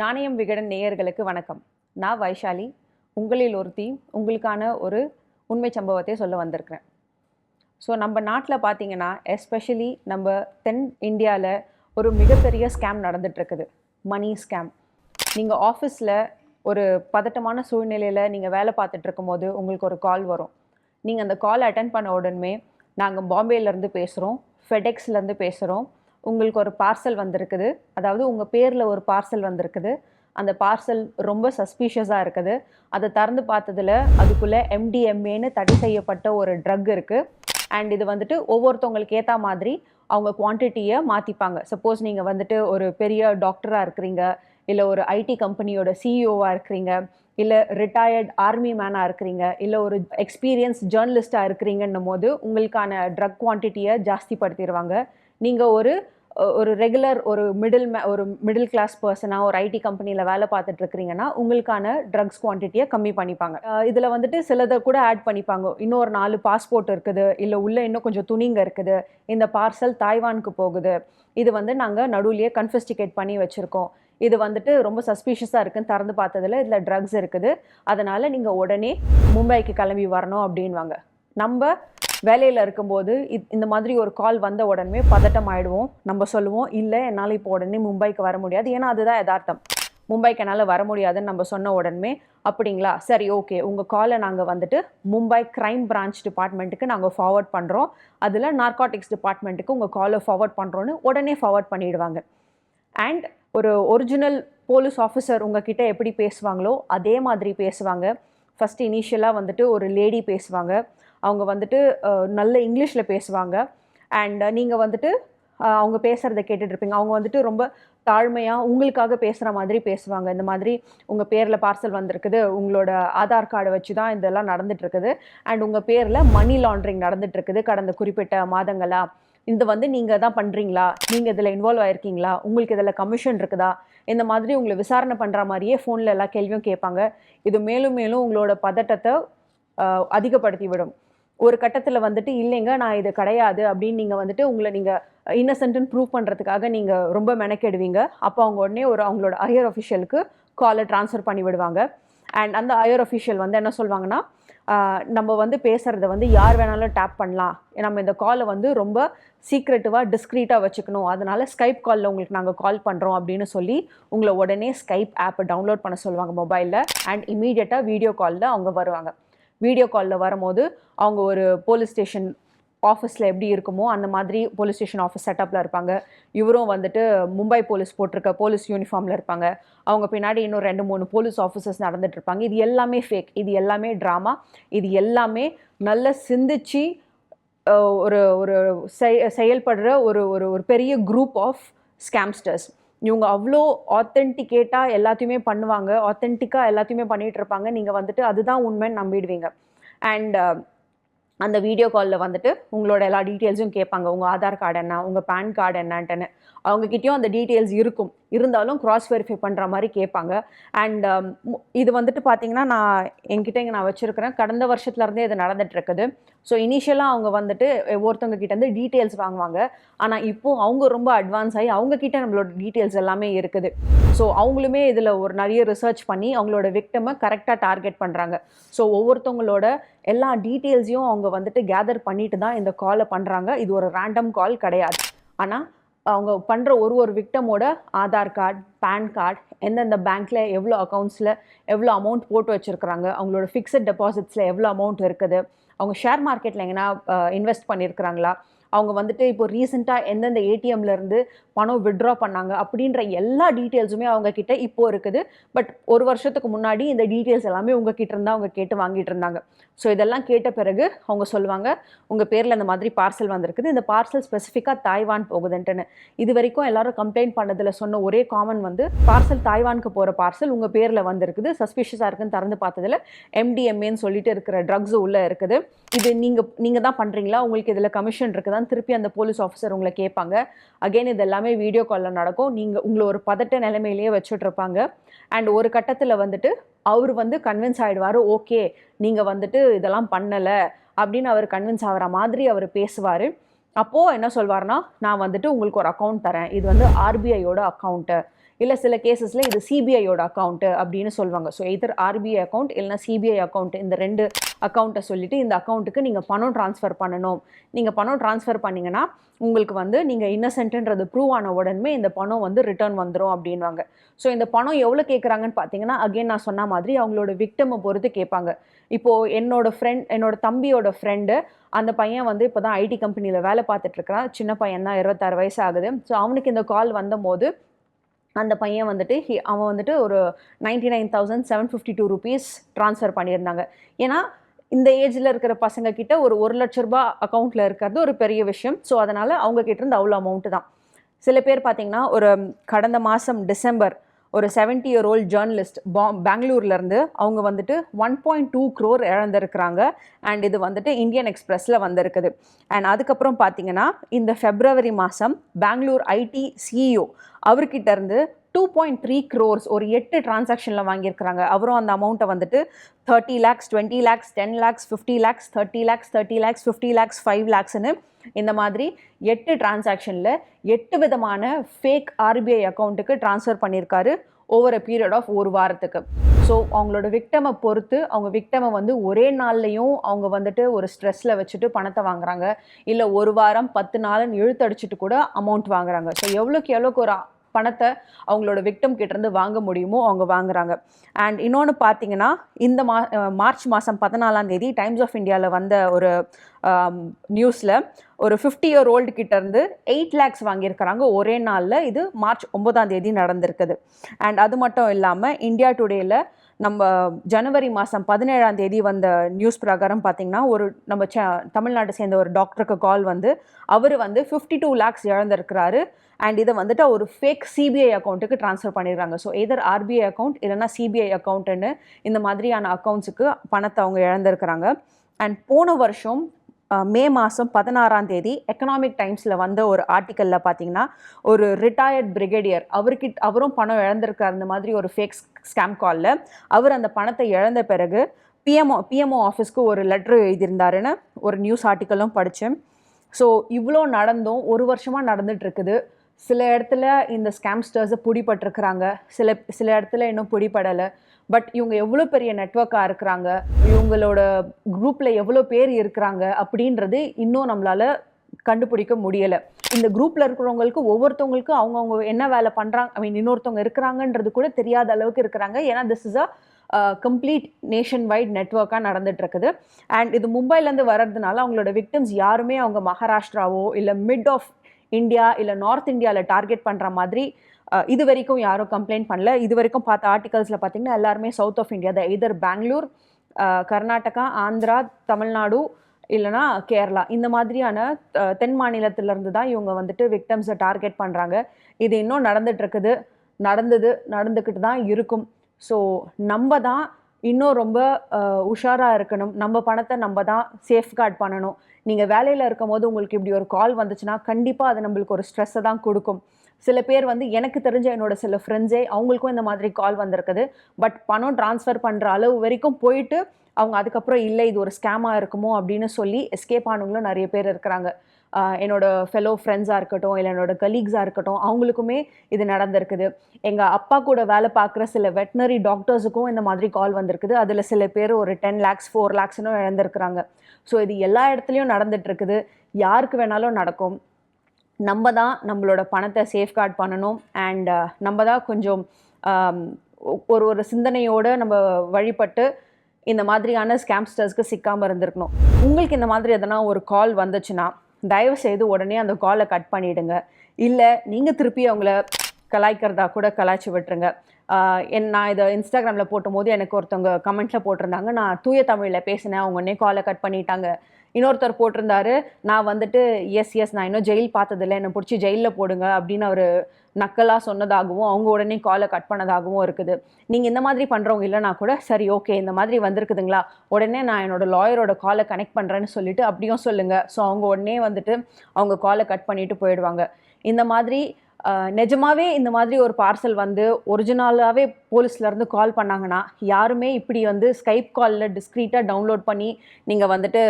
நாணயம் விகடன் நேயர்களுக்கு வணக்கம். நான் வைஷாலி. உங்களில் ஒருத்தி உங்களுக்கான ஒரு உண்மை சம்பவத்தை சொல்ல வந்திருக்கிறேன். ஸோ நம்ம நாட்டில் பார்த்தீங்கன்னா எஸ்பெஷலி நம்ம தென் இந்தியாவில் ஒரு மிகப்பெரிய ஸ்கேம் நடந்துகிட்ருக்குது மணி ஸ்கேம் நீங்கள் ஆஃபீஸில் ஒரு பதட்டமான சூழ்நிலையில் நீங்கள் வேலை பார்த்துட்டு இருக்கும்போது உங்களுக்கு ஒரு கால் வரும். நீங்கள் அந்த கால் அட்டன் பண்ண உடனே நாங்கள் பாம்பேலேருந்து பேசுகிறோம் ஃபெடெக்ஸ்லேருந்து பேசுகிறோம் உங்களுக்கு ஒரு பார்சல் வந்திருக்குது. அதாவது உங்கள் பேரில் ஒரு பார்சல் வந்திருக்குது. அந்த பார்சல் ரொம்ப சஸ்பீஷியஸாக இருக்குது. அதை திறந்து பார்த்ததுல அதுக்குள்ளே எம்டிஎம்ஏன்னு தடை செய்யப்பட்ட ஒரு ட்ரக் இருக்குது அண்ட் இது வந்துட்டு ஒவ்வொருத்தவங்களுக்கு ஏற்ற மாதிரி அவங்க குவான்டிட்டியை மாற்றிப்பாங்க சப்போஸ் நீங்கள் வந்துட்டு ஒரு பெரிய டாக்டராக இருக்கிறீங்க. இல்லை ஒரு ஐடி கம்பெனியோட சிஇஓவாக இருக்கிறீங்க. இல்லை ரிட்டையர்ட் ஆர்மி மேனாக இருக்கிறீங்க. இல்லை ஒரு எக்ஸ்பீரியன்ஸ் ஜேர்னலிஸ்ட்டாக இருக்கிறீங்கன்னும் போது உங்களுக்கான ட்ரக் குவான்டிட்டியை ஜாஸ்திப்படுத்திடுவாங்க நீங்கள் ஒரு ஒரு ரெகுலர் ஒரு மிடில் ஒரு மிடில் கிளாஸ் பர்சனாக ஒரு ஐடி கம்பெனியில் வேலை பார்த்துட்டு இருக்கிறீங்கன்னா உங்களுக்கான ட்ரக்ஸ் குவான்டிட்டியை கம்மி பண்ணிப்பாங்க. இதில் வந்துட்டு சிலதை கூட ஆட் பண்ணிப்பாங்க. இன்னொரு நாலு பாஸ்போர்ட் இருக்குது இல்லை உள்ளே இன்னும் கொஞ்சம் துணிங்க இருக்குது இந்த பார்சல் தாய்வானுக்கு போகுது. இது வந்து நாங்கள் நடுவுலையே கன்ஃபெஸ்டிகேட் பண்ணி வச்சுருக்கோம். இது வந்துட்டு ரொம்ப சஸ்பீஷியஸாக இருக்குன்னு திறந்து பார்த்ததுல இதில் ட்ரக்ஸ் இருக்குது. அதனால் நீங்கள் உடனே மும்பைக்கு கிளம்பி வரணும் அப்படின்வாங்க. நம்ம வேலையில் இருக்கும்போது இந்த மாதிரி ஒரு கால் வந்த உடனே பதட்டம் ஆயிடுவோம் நம்ம சொல்லுவோம் இல்லை என்னால் இப்போ உடனே மும்பைக்கு வர முடியாது. ஏன்னா அதுதான் யதார்த்தம். மும்பைக்கு என்னால் வர முடியாதுன்னு நம்ம சொன்ன உடனே அப்படிங்களா? சரி ஓகே. உங்கள் காலை நாங்கள் வந்துட்டு மும்பை க்ரைம் பிரான்ச் டிபார்ட்மெண்ட்டுக்கு நாங்கள் ஃபார்வர்ட் பண்ணுறோம் அதில் நார்காட்டிக்ஸ் டிபார்ட்மெண்ட்டுக்கு உங்கள் காலை ஃபார்வர்ட் பண்ணுறோன்னு உடனே ஃபார்வர்ட் பண்ணிடுவாங்க. அண்ட் ஒரு ஒரிஜினல் போலீஸ் ஆஃபீஸர் உங்ககிட்ட எப்படி பேசுவாங்களோ அதே மாதிரி பேசுவாங்க. ஃபஸ்ட் இனிஷியலாக வந்துட்டு ஒரு லேடி பேசுவாங்க. அவங்க வந்துட்டு நல்ல இங்கிலீஷில் பேசுவாங்க. அண்ட் நீங்கள் வந்துட்டு அவங்க பேசுகிறத கேட்டுட்ருப்பீங்க. அவங்க வந்துட்டு ரொம்ப தாழ்மையாக உங்களுக்காக பேசுகிற மாதிரி பேசுவாங்க. இந்த மாதிரி உங்கள் பேரில் பார்சல் வந்திருக்குது. உங்களோட ஆதார் கார்டை வச்சு தான் இதெல்லாம் நடந்துகிட்ருக்குது அண்ட் உங்கள் பேரில் மணி லாண்ட்ரிங் நடந்துகிட்ருக்குது கடந்த குறிப்பிட்ட மாதங்களாக இது வந்து நீங்கள் தான் பண்ணுறீங்களா நீங்கள் இதில் இன்வால்வ் ஆயிருக்கீங்களா? உங்களுக்கு இதில் கமிஷன் இருக்குதா? இந்த மாதிரி உங்களை விசாரணை பண்ணுற மாதிரியே ஃபோனில் எல்லா கேள்வியும் கேட்பாங்க. இது மேலும் மேலும் உங்களோட பதட்டத்தை அதிகப்படுத்தி விடும் ஒரு கட்டத்தில் வந்துட்டு இல்லைங்க நான் இது கிடையாது அப்படின்னு நீங்கள் வந்துட்டு உங்களை நீங்கள் இன்னசென்ட்னு ப்ரூவ் பண்ணுறதுக்காக நீங்கள் ரொம்ப மெனக்கெடுவீங்க. அப்போ அவங்க உடனே ஒரு அவங்களோட ஹையர் அஃபிஷியலுக்கு காலை ட்ரான்ஸ்ஃபர் பண்ணி விடுவாங்க. அண்ட் அந்த ஹையர் அஃபிஷியல் வந்து என்ன சொல்லுவாங்கன்னா நம்ம வந்து பேசுகிறத வந்து யார் வேணாலும் டேப் பண்ணலாம். நம்ம இந்த காலை வந்து ரொம்ப சீக்ரெட்டிவாக டிஸ்க்ரீட்டாக வச்சுக்கணும். அதனால் ஸ்கைப் காலில் உங்களுக்கு நாங்கள் கால் பண்ணுறோம் அப்படின்னு சொல்லி உங்களை உடனே ஸ்கைப் ஆப்பை டவுன்லோட் பண்ண சொல்லுவாங்க மொபைலில் அண்ட் இமீடியட்டாக வீடியோ காலில் அவங்க வருவாங்க. வீடியோ காலில் வரும்போது அவங்க ஒரு போலீஸ் ஸ்டேஷன் ஆஃபீஸில் எப்படி இருக்குமோ அந்த மாதிரி போலீஸ் ஸ்டேஷன் ஆஃபீஸ் செட்டப்பில் இருப்பாங்க. இவரும் வந்துட்டு மும்பை போலீஸ் போட்டிருக்க போலீஸ் யூனிஃபார்மில் இருப்பாங்க. அவங்க பின்னாடி இன்னும் ரெண்டு மூணு போலீஸ் ஆஃபீஸர்ஸ் நடந்துட்டு இருப்பாங்க. இது எல்லாமே ஃபேக் இது எல்லாமே ட்ராமா இது எல்லாமே நல்ல சிந்திச்சு ஒரு ஒரு செயல்படுற ஒரு ஒரு ஒரு பெரிய குரூப் ஆஃப் ஸ்கேம்ஸ்டர்ஸ் இவங்க அவ்வளோ ஆத்தென்டிகேட்டாக எல்லாத்தையுமே பண்ணுவாங்க. ஆத்தென்டிக்காக எல்லாத்தையுமே பண்ணிட்டு இருப்பாங்க. நீங்கள் வந்துட்டு அதுதான் உண்மைன்னு நம்பிடுவீங்க. அண்ட் uh, அந்த வீடியோ காலில் வந்துட்டு உங்களோட எல்லா டீட்டெயில்ஸும் கேட்பாங்க. உங்கள் ஆதார் கார்டு என்ன உங்கள் பேன் கார்டு என்னன்ட்டுன்னு. அவங்கக்கிட்டேயும் அந்த டீட்டெயில்ஸ் இருக்கும். இருந்தாலும் கிராஸ் வெரிஃபை பண்ணுற மாதிரி கேட்பாங்க. அண்ட் um, இது வந்துட்டு பார்த்தீங்கன்னா நான் என்கிட்ட இங்கே நான் வச்சுருக்கிறேன். கடந்த வருஷத்துலேருந்தே இது நடந்துகிட்ருக்குது ஸோ இனிஷியலாக அவங்க வந்துட்டு ஒருத்தவங்க கிட்டேருந்து டீட்டெயில்ஸ் வாங்குவாங்க. ஆனால் இப்போது அவங்க ரொம்ப அட்வான்ஸ் ஆகி அவங்கக்கிட்ட நம்மளோட டீட்டெயில்ஸ் எல்லாமே இருக்குது. ஸோ அவங்களுமே இதில் ஒரு நிறைய ரிசர்ச் பண்ணி அவங்களோட விக்டமை கரெக்டாக டார்கெட் பண்ணுறாங்க ஸோ ஒவ்வொருத்தவங்களோட எல்லா டீட்டெயில்ஸையும் அவங்க வந்துட்டு கேதர் பண்ணிட்டு தான் இந்த காலை பண்ணுறாங்க இது ஒரு ரேண்டம் கால் கிடையாது. ஆனால் அவங்க பண்ணுற ஒரு ஒரு விக்டமோட ஆதார் கார்டு பேன் கார்டு எந்தெந்த பேங்க்கில் எவ்வளோ அக்கௌண்ட்ஸில் எவ்வளோ அமௌண்ட் போட்டு வச்சுருக்குறாங்க அவங்களோட ஃபிக்ஸட் டெபாசிட்ஸில் எவ்வளோ அமௌண்ட் இருக்குது அவங்க ஷேர் மார்க்கெட்டில் எங்கன்னா இன்வெஸ்ட் பண்ணியிருக்கிறாங்களா அவங்க வந்துட்டு இப்போ ரீசெண்டாக எந்தெந்த ஏடிஎம்லேருந்து பணம் விட்ரா பண்ணாங்க அப்படின்ற எல்லா டீட்டெயில்ஸுமே அவங்க கிட்ட இப்போ இருக்குது. பட் ஒரு வருஷத்துக்கு முன்னாடி இந்த டீட்டெயில்ஸ் எல்லாமே உங்ககிட்ட இருந்தால் அவங்க கேட்டு வாங்கிட்டு இருந்தாங்க. ஸோ இதெல்லாம் கேட்ட பிறகு அவங்க சொல்லுவாங்க உங்கள் பேரில் இந்த மாதிரி பார்சல் வந்திருக்குது. இந்த பார்சல் ஸ்பெசிஃபிக்காக தாய்வான் போகுதுன்ட்டுன்னு. இது வரைக்கும் எல்லாரும் கம்ப்ளைண்ட் பண்ணதில் சொன்ன ஒரே காமன் வந்து பார்சல் தாய்வானுக்கு போகிற பார்சல் உங்கள் பேரில் வந்திருக்குது. சஸ்பிஷியஸாக இருக்குன்னு திறந்து பார்த்ததில் எம்டிஎம்ஏன்னு சொல்லிட்டு இருக்கிற ட்ரக்ஸ் உள்ளே இருக்குது. இது நீங்கள் நீங்கள் தான் பண்ணுறீங்களா உங்களுக்கு இதில் கமிஷன் இருக்குதான்னு திருப்பி அந்த போலீஸ் ஆஃபீஸர் உங்களை கேட்பாங்க. அகைன் இது எல்லாமே வீடியோ காலில் நடக்கும். நீங்கள் உங்களை ஒரு பதட்ட நிலைமையிலேயே வச்சுட்ருப்பாங்க. அண்ட் ஒரு கட்டத்தில் வந்துட்டு அவர் வந்து கன்வின்ஸ் ஆகிடுவார் ஓகே நீங்கள் வந்துட்டு இதெல்லாம் பண்ணலை அப்படின்னு அவர் கன்வின்ஸ் ஆகிற மாதிரி அவர் பேசுவார். அப்போது என்ன சொல்வார்னா நான் வந்துட்டு உங்களுக்கு ஒரு அக்கௌண்ட் தரேன். இது வந்து ஆர்பிஐயோட அக்கௌண்ட்டு இல்லை சில கேசஸில் இது சிபிஐயோட அக்கௌண்ட்டு அப்படின்னு சொல்லுவாங்க ஸோ எதர் ஆர்பிஐ அக்கௌண்ட் இல்லைனா சிபிஐ அக்கௌண்ட் இந்த ரெண்டு அக்கௌண்ட்டை சொல்லிட்டு இந்த அக்கௌண்ட்டுக்கு நீங்கள் பணம் ட்ரான்ஸ்ஃபர் பண்ணணும். நீங்கள் பணம் ட்ரான்ஸ்ஃபர் பண்ணிங்கன்னா உங்களுக்கு வந்து நீங்கள் இன்னசென்ட்ன்றது ப்ரூவ் ஆன உடனே இந்த பணம் வந்து ரிட்டர்ன் வந்துடும் அப்படின்வாங்க ஸோ இந்த பணம் எவ்வளோ கேட்குறாங்கன்னு பார்த்தீங்கன்னா அகைன் நான் சொன்ன மாதிரி அவங்களோட விக்டமை பொறுத்து கேட்பாங்க. இப்போது என்னோட ஃப்ரெண்ட் என்னோட தம்பியோட ஃப்ரெண்டு அந்த பையன் வந்து இப்போ தான் ஐடி கம்பெனியில் வேலை பார்த்துட்ருக்கிறான் சின்ன பையன் தான் இருபத்தாறு வயசு ஆகுது. ஸோ அவனுக்கு இந்த கால் வந்தபோது அந்த பையன் வந்துட்டு ஹி அவன் வந்துட்டு ஒரு ninety nine thousand seven fifty two rupees transfer பண்ணியிருந்தாங்க. ஏன்னா இந்த ஏஜில் இருக்கிற பசங்க கிட்ட ஒரு ஒரு லட்ச ரூபாய் அக்கௌண்ட்டில் இருக்கிறது ஒரு பெரிய விஷயம். ஸோ அதனால் அவங்க கிட்டேருந்து அவ்வளோ அமௌண்ட்டு தான். சில பேர் பார்த்தீங்கன்னா ஒரு கடந்த மாதம் டிசம்பர் ஒரு 70 இயர் ஓல்ட் ஜேர்னலிஸ்ட் பா பெங்களூர்லேருந்து அவங்க வந்துட்டு ஒன் பாயிண்ட் டூ க்ரோர் இழந்திருக்கிறாங்க. அண்ட் இது வந்துட்டு இந்தியன் எக்ஸ்பிரஸில் வந்திருக்குது. அண்ட் அதுக்கப்புறம் பார்த்தீங்கன்னா இந்த ஃபெப்ரவரி மாதம் பெங்களூர் ஐடி சிஇஓ அவர்கிட்டருந்து டூ பாயிண்ட் த்ரீ க்ரோர்ஸ் ஒரு எட்டு டிரான்சாக்ஷனில் வாங்கியிருக்கிறாங்க. அவரும் அந்த அமௌண்ட்டை வந்துட்டு thirty lakhs twenty lakhs ten lakhs fifty lakhs thirty lakhs thirty lakhs fifty lakhs five லேக்ஸ்னு இந்த மாதிரி எட்டு டிரான்சாக்ஷனில் எட்டு விதமான ஃபேக் ஆர்பிஐ அக்கௌண்ட்டுக்கு ட்ரான்ஸ்ஃபர் பண்ணியிருக்காரு ஓவர் அ பீரியட் ஆஃப் ஒரு வாரத்துக்கு. ஸோ அவங்களோட விக்டமை பொறுத்து அவங்க விக்டமை வந்து ஒரே நாள்லையும் அவங்க வந்துட்டு ஒரு ஸ்ட்ரெஸ்ஸில் வச்சுட்டு பணத்தை வாங்குறாங்க. இல்லை ஒரு வாரம் பத்து நாள்னு இழுத்தடிச்சிட்டு கூட அமௌண்ட் வாங்குறாங்க. ஸோ எவ்வளோக்கு எவ்வளோக்கு ஒரு பணத்தை அவங்களோட விக்டம் கிட்டேருந்து வாங்க முடியுமோ அவங்க வாங்குறாங்க. அண்ட் இன்னொன்று பார்த்தீங்கன்னா இந்த மா மார்ச் மாதம் பதினாலாம் தேதி டைம்ஸ் ஆஃப் இந்தியாவில் வந்த ஒரு நியூஸில் ஒரு ஃபிஃப்டி இயர் ஓல்டு கிட்டேருந்து எயிட் லேக்ஸ் வாங்கியிருக்கிறாங்க. ஒரே நாளில் இது மார்ச் ஒன்பதாம் தேதி நடந்திருக்குது. அண்ட் அது மட்டும் இல்லாமல் இந்தியா டுடேயில் நம்ம ஜனவரி மாதம் பதினேழாம் தேதி வந்த நியூஸ் பிரகாரம் பார்த்தீங்கன்னா ஒரு நம்ம ச தமிழ்நாட்டை சேர்ந்த ஒரு டாக்டருக்கு கால் வந்து அவர் வந்து ஃபிஃப்டி டூ லேக்ஸ் இழந்திருக்கிறாரு. அண்ட் இதை வந்துட்டு ஒரு ஃபேக் சிபிஐ அக்கௌண்ட்டுக்கு ட்ரான்ஸ்ஃபர் பண்ணிடுறாங்க. ஸோ எதர் ஆர்பிஐ அக்கௌண்ட் இல்லைனா சிபிஐ அக்கௌண்ட்டுன்னு இந்த மாதிரியான அக்கௌண்ட்ஸுக்கு பணத்தை அவங்க இழந்திருக்கிறாங்க. அண்ட் போன வருஷம் மே மாதம் பதினாறாம் தேதி எக்கனாமிக் டைம்ஸில் வந்த ஒரு ஆர்டிக்கலில் பார்த்தீங்கன்னா ஒரு ரிட்டையர்ட் பிரிகேடியர் அவர்கிட்ட அவரும் பணம் இழந்திருக்கார் அந்த மாதிரி ஒரு ஃபேக் ஸ்கேம் காலில் அவர் அந்த பணத்தை இழந்த பிறகு பிஎம்ஓ பிஎம்ஓ ஆஃபீஸ்க்கு ஒரு லெட்ரு எழுதியிருந்தாருன்னு ஒரு நியூஸ் ஆர்டிக்கலும் படித்தேன் ஸோ இவ்வளோ நடந்தும் ஒரு வருஷமாக நடந்துகிட்ருக்குது சில இடத்துல இந்த ஸ்கேம்ஸ்டர்ஸை பிடிபட்டிருக்கிறாங்க. சில சில இடத்துல இன்னும் பிடிபடலை. பட் இவங்க எவ்வளோ பெரிய நெட்ஒர்க்காக இருக்கிறாங்க? இவங்களோட குரூப்பில் எவ்வளோ பேர் இருக்கிறாங்க? அப்படின்றது இன்னும் நம்மளால் கண்டுபிடிக்க முடியலை. இந்த குரூப்பில் இருக்கிறவங்களுக்கு ஒவ்வொருத்தவங்களுக்கும் அவங்கவுங்க என்ன வேலை பண்ணுறாங்க ஐ மீன் இன்னொருத்தவங்க இருக்கிறாங்கன்றது கூட தெரியாத அளவுக்கு இருக்கிறாங்க. ஏன்னா this is a complete nation wide நெட்ஒர்க்காக நடந்துட்டுருக்குது. அண்ட் இது மும்பைலேருந்து வர்றதுனால அவங்களோட விக்டிம்ஸ் யாருமே அவங்க மகாராஷ்டிராவோ இல்லை மிட் ஆஃப் இந்தியா இல்லை நார்த் இந்தியாவில் டார்கெட் பண்ணுற மாதிரி இது வரைக்கும் யாரும் கம்ப்ளைண்ட் பண்ணல. இது வரைக்கும் பார்த்த ஆர்டிகல்ஸில் பார்த்தீங்கன்னா எல்லாருமே சவுத் ஆஃப் இந்தியா த இதர் பெங்களூர் கர்நாடகா ஆந்திரா தமிழ்நாடு இல்லைனா கேரளா. இந்த மாதிரியான தென் மாநிலத்திலேருந்து தான் இவங்க வந்துட்டு விக்டம்ஸை டார்கெட் பண்ணுறாங்க இது இன்னும் நடந்துட்டு இருக்குது. நடந்தது நடந்துக்கிட்டு தான் இருக்கும். ஸோ நம்ம தான் இன்னும் ரொம்ப உஷாராக இருக்கணும். நம்ம பணத்தை நம்ம தான் சேஃப்கார்ட் பண்ணணும். நீங்கள் வேலையில் இருக்கும் போது உங்களுக்கு இப்படி ஒரு கால் வந்துச்சுன்னா கண்டிப்பாக அது நம்மளுக்கு ஒரு ஸ்ட்ரெஸ்ஸை தான் கொடுக்கும். சில பேர் வந்து எனக்கு தெரிஞ்ச என்னோட சில ஃப்ரெண்ட்ஸே அவங்களுக்கும் இந்த மாதிரி கால் வந்திருக்குது. பட் பணம் ட்ரான்ஸ்ஃபர் பண்ணுற அளவு வரைக்கும் போயிட்டு அவங்க அதுக்கப்புறம் இல்லை இது ஒரு ஸ்கேமாக இருக்குமோ அப்படின்னு சொல்லி எஸ்கேப் ஆனவங்களும் நிறைய பேர் இருக்கிறாங்க. என்னோட ஃபெலோ ஃப்ரெண்ட்ஸாக இருக்கட்டும் இல்லை என்னோட கலீக்ஸாக இருக்கட்டும் அவங்களுக்குமே இது நடந்திருக்குது. எங்கள் அப்பா கூட வேலை பார்க்குற சில வெட்டினரி டாக்டர்ஸுக்கும் இந்த மாதிரி கால் வந்திருக்குது. அதில் சில பேர் ஒரு டென் லேக்ஸ் ஃபோர் லேக்ஸ்னும் இழந்திருக்கிறாங்க. ஸோ இது எல்லா இடத்துலையும் நடந்துகிட்ருக்குது யாருக்கு வேணாலும் நடக்கும். நம்ம தான் நம்மளோட பணத்தை சேஃப்கார்ட் பண்ணணும். அண்ட் நம்ம தான் கொஞ்சம் ஒரு ஒரு சிந்தனையோடு நம்ம வழிபட்டு இந்த மாதிரியான ஸ்கேம்ஸ்டர்ஸ்க்கு சிக்காமல் இருந்திருக்கணும். உங்களுக்கு இந்த மாதிரி எதனா ஒரு கால் வந்துச்சுன்னா தயவு செய்து உடனே அந்த காலை கட் பண்ணிடுங்க. இல்லை நீங்கள் திருப்பி அவங்கள கலாய்க்கிறதா கூட கலாய்ச்சி விட்டுருங்க. என் நான் இதை இன்ஸ்டாகிராமில் போட்டும்போது எனக்கு ஒருத்தவங்க கமெண்ட்டில் போட்டிருந்தாங்க. நான் தூய தமிழில் பேசினேன். அவங்க உடனே காலை கட் பண்ணிட்டாங்க. இன்னொருத்தர் போட்டிருந்தாரு நான் வந்துட்டு எஸ் எஸ் நான் இன்னும் ஜெயில் பார்த்ததில்ல. என்னை பிடிச்சி ஜெயிலில் போடுங்க அப்படின்னு அவர் நக்கலாக சொன்னதாகவும் அவங்க உடனே காலை கட் பண்ணதாகவும் இருக்குது. நீங்கள் இந்த மாதிரி பண்ணுறவங்க இல்லைனா கூட சரி ஓகே இந்த மாதிரி வந்திருக்குதுங்களா? உடனே நான் என்னோடய லாயரோட காலை கனெக்ட் பண்ணுறேன்னு சொல்லிட்டு அப்படியும் சொல்லுங்கள் ஸோ அவங்க உடனே வந்துட்டு அவங்க காலை கட் பண்ணிட்டு போயிடுவாங்க. இந்த மாதிரி நிஜமாவே இந்த மாதிரி ஒரு பார்சல் வந்து ஒரிஜினலாகவே போலீஸ்லேருந்து கால் பண்ணாங்கன்னா யாருமே இப்படி வந்து ஸ்கைப் காலில் டிஸ்க்ரீட்டாக டவுன்லோட் பண்ணி நீங்கள் வந்துட்டு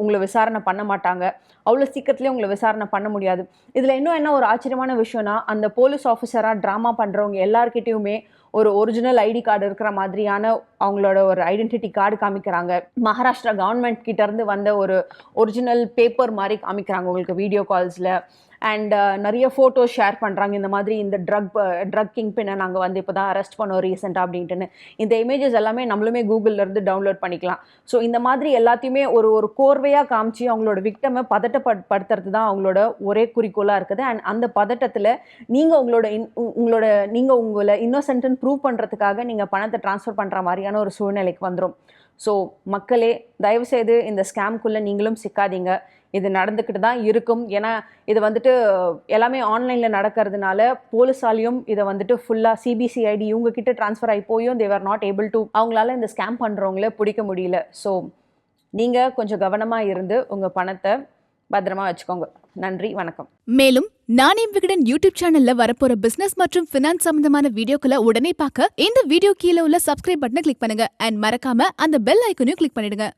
உங்களை விசாரணை பண்ண மாட்டாங்க. அவ்வளோ சீக்கிரத்துலேயே உங்களை விசாரணை பண்ண முடியாது. இதில் இன்னும் என்ன ஒரு ஆச்சரியமான விஷயம்னா அந்த போலீஸ் ஆஃபீஸராக ட்ராமா பண்ணுறவங்க எல்லாருக்கிட்டேயுமே ஒரு ஒரிஜினல் ஐடி கார்டு இருக்கிற மாதிரியான அவங்களோட ஒரு ஐடென்டிட்டி கார்டு காமிக்கிறாங்க. மகாராஷ்டிரா கவர்மெண்ட் கிட்டேருந்து வந்த ஒரு ஒரிஜினல் பேப்பர் மாதிரி காமிக்கிறாங்க உங்களுக்கு வீடியோ கால்ஸில் அண்ட் uh, நிறைய ஃபோட்டோஸ் ஷேர் பண்ணுறாங்க இந்த மாதிரி இந்த ட்ரக் ட்ரக் கிங் பின்னை நாங்கள் வந்து இப்போ தான் அரெஸ்ட் பண்ணோம் ரீசெண்டாக அப்படின்ட்டுன்னு. இந்த இமேஜஸ் எல்லாமே நம்மளுமே கூகுளிலேருந்து டவுன்லோட் பண்ணிக்கலாம். ஸோ இந்த மாதிரி எல்லாத்தையுமே ஒரு ஒரு கோர்வையாக காமிச்சு அவங்களோட விக்டமை பதட்டப்படுத்துறது தான் அவங்களோட ஒரே குறிக்கோளாக இருக்குது. அண்ட் அந்த பதட்டத்தில் நீங்கள் உங்களோட இன் உ- உங்களோட நீங்கள் உங்களை இன்னோசென்ட்னு ப்ரூவ் பண்ணுறதுக்காக நீங்கள் பணத்தை ட்ரான்ஸ்ஃபர் பண்ணுற மாதிரியான ஒரு சூழ்நிலைக்கு வந்துடும் ஸோ மக்களே தயவுசெய்து இந்த ஸ்கேம்குள்ளே நீங்களும் சிக்காதீங்க. இது நடந்துக்கிட்டு தான் இருக்கும். ஏன்னா இது வந்துட்டு எல்லாமே ஆன்லைனில் நடக்கிறதுனால போலீஸாலையும் இதை வந்துட்டு ஃபுல்லாக சிபிசிஐடி இவங்க கிட்ட ட்ரான்ஸ்ஃபர் ஆகி போயும் தேவர் நாட் ஏபிள் டு அவங்களால இந்த ஸ்கேம் பண்ணுறவங்கள பிடிக்க முடியல. ஸோ நீங்கள் கொஞ்சம் கவனமாக இருந்து உங்கள் பணத்தை பத்திரமா வச்சுக்கோங்க. நன்றி வணக்கம். மேலும் நானே விகடன் யூடியூப் சேனல்ல வரப்போற பிசினஸ் மற்றும் பினான்ஸ் சம்பந்தமான வீடியோக்களை உடனே பார்க்க இந்த வீடியோ கீழே உள்ள சப்ஸ்கிரைப் பட்டனை கிளிக் பண்ணுங்க. அண்ட் மறக்காம அந்த பெல் ஐக்கனையும் கிளிக் பண்ணிடுங்க.